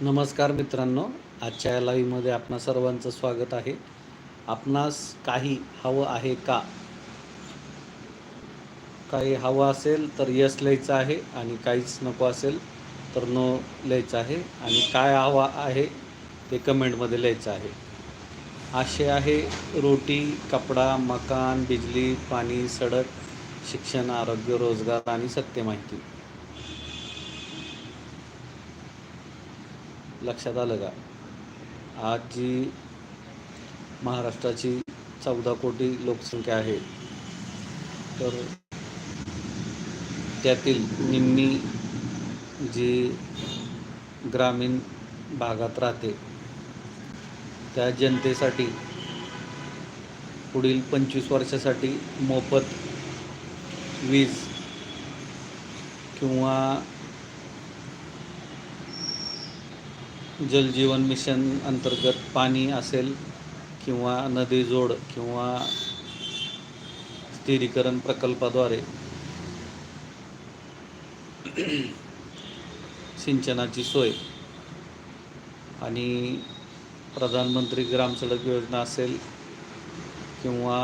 नमस्कार मित्रांनो आजच्या या लाईव्हमध्ये आपणा सर्वांचं स्वागत आहे. आपणास काही हवं आहे का? काही हवं असेल तर यस लिहायचं आहे आणि काहीच नको असेल तर नो लिहायचं आहे. आणि काय हवा आहे ते कमेंटमध्ये लिहायचं आहे. असे आहे रोटी कपडा मकान बिजली पाणी सडक शिक्षण आरोग्य रोजगार आणि सत्य माहिती लक्षात आलं का? आज जी महाराष्ट्राची चौदा कोटी लोकसंख्या आहे. तर त्यातील निम्मी जी ग्रामीण भागात राहते त्या जनतेसाठी पुढील पंचवीस वर्षासाठी मोफत वीज किंवा जलजीवन मिशन अंतर्गत पाणी असेल किंवा नदी जोड किंवा स्थिरीकरण प्रकल्पाद्वारे सिंचनाची सोय आणि प्रधानमंत्री ग्राम सडक योजना असेल किंवा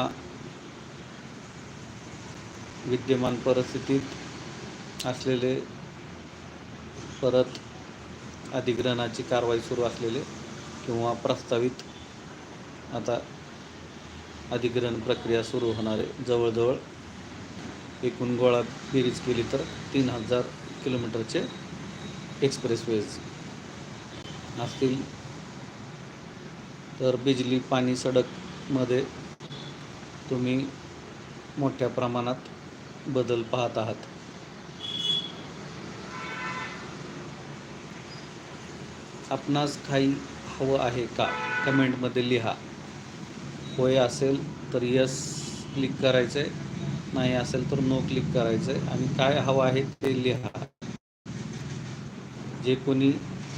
विद्यमान परिस्थितीत असलेले परत अधिग्रहणाची कारवाई सुरू असलेले किंवा प्रस्तावित आता अधिग्रहण प्रक्रिया सुरू होणारे जवळजवळ एकूण गोळा बेरीज केली तर तीन हजार किलोमीटरचे एक्सप्रेसवेज असतील. तर बिजली पाणी सडकमध्ये तुम्ही मोठ्या प्रमाणात बदल पाहत आहात. आपणास काही हवं आहे का? कमेंटमध्ये लिहा. होय असेल तर यस क्लिक करायचं आहे नाही असेल तर नो क्लिक करायचं आहे आणि काय हवं आहे ते लिहा. जे कोणी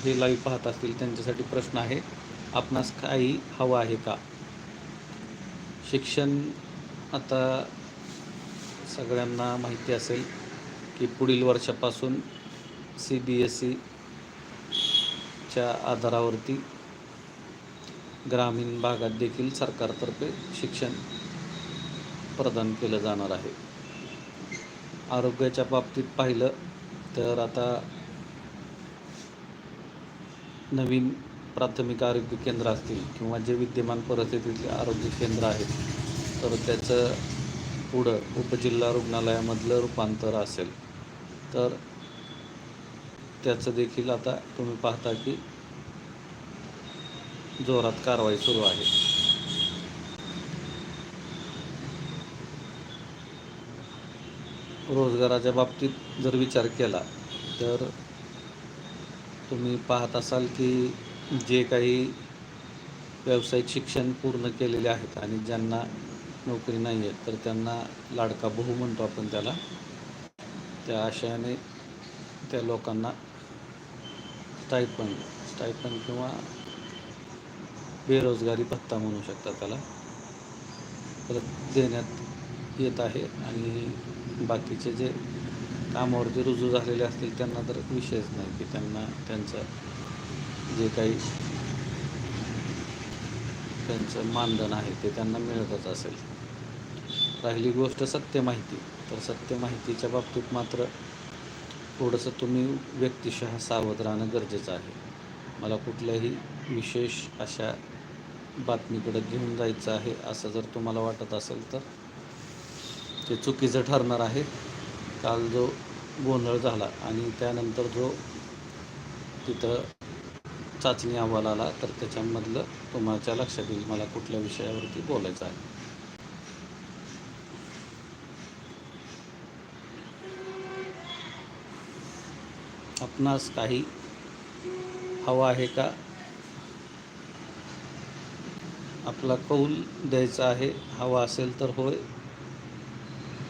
जे लाईव्ह पाहत असतील त्यांच्यासाठी प्रश्न आहे आपणास काही हवं आहे का? शिक्षण आता सगळ्यांना माहिती असेल की पुढील वर्षापासून सी बी एस ई च्या आधारावरती ग्रामीण भागात देखील सरकारतर्फे शिक्षण प्रदान केलं जाणार आहे. आरोग्याच्या बाबतीत पाहिलं तर आता नवीन प्राथमिक आरोग्य केंद्र असतील किंवा जे विद्यमान परिस्थितीतले आरोग्य केंद्र आहेत तर त्याचं पुढं उपजिल्हा रुग्णालयामधलं रूपांतर असेल तर त्याचं देखील आता तुम्ही पाहता की जोरात कारवाई सुरू आहे. रोजगाराच्या बाबतीत जर विचार केला तर तुम्ही पाहत असाल की जे काही व्यावसायिक शिक्षण पूर्ण केलेले आहेत आणि ज्यांना नोकरी नाही आहे तर त्यांना लाडका बहु म्हणतो आपण त्याला. त्या आशयाने त्या लोकांना स्टायपंड स्टायपंड किंवा बेरोजगारी भत्ता म्हणू शकता त्याला. परत देण्यात येत आहे आणि बाकीचे जे कामावरती रुजू झालेले असतील त्यांना तर विषयच नाही की त्यांना त्यांचं जे काही त्यांचं मानधन आहे ते त्यांना मिळतच असेल. राहिली गोष्ट सत्य माहिती. तर सत्य माहितीच्या बाबतीत मात्र थोडंसं तुम्ही व्यक्तिशः सावध राहणं गरजेचं आहे. मला कुठल्याही विशेष अशा बातमीकडे घेऊन जायचं आहे असं जर तुम्हाला वाटत असेल तर. ते चुकीचं ठरणार आहे. काल जो गोंधळ झाला आणि त्यानंतर जो तिथं चाचणी अहवाल आला तर त्याच्यामधलं तुमच्या लक्षात येईल मला कुठल्या विषयावरती बोलायचं आहे. आपणास काही हवा आहे का? आपला कौल द्यायचा आहे. हवा असेल तर होय.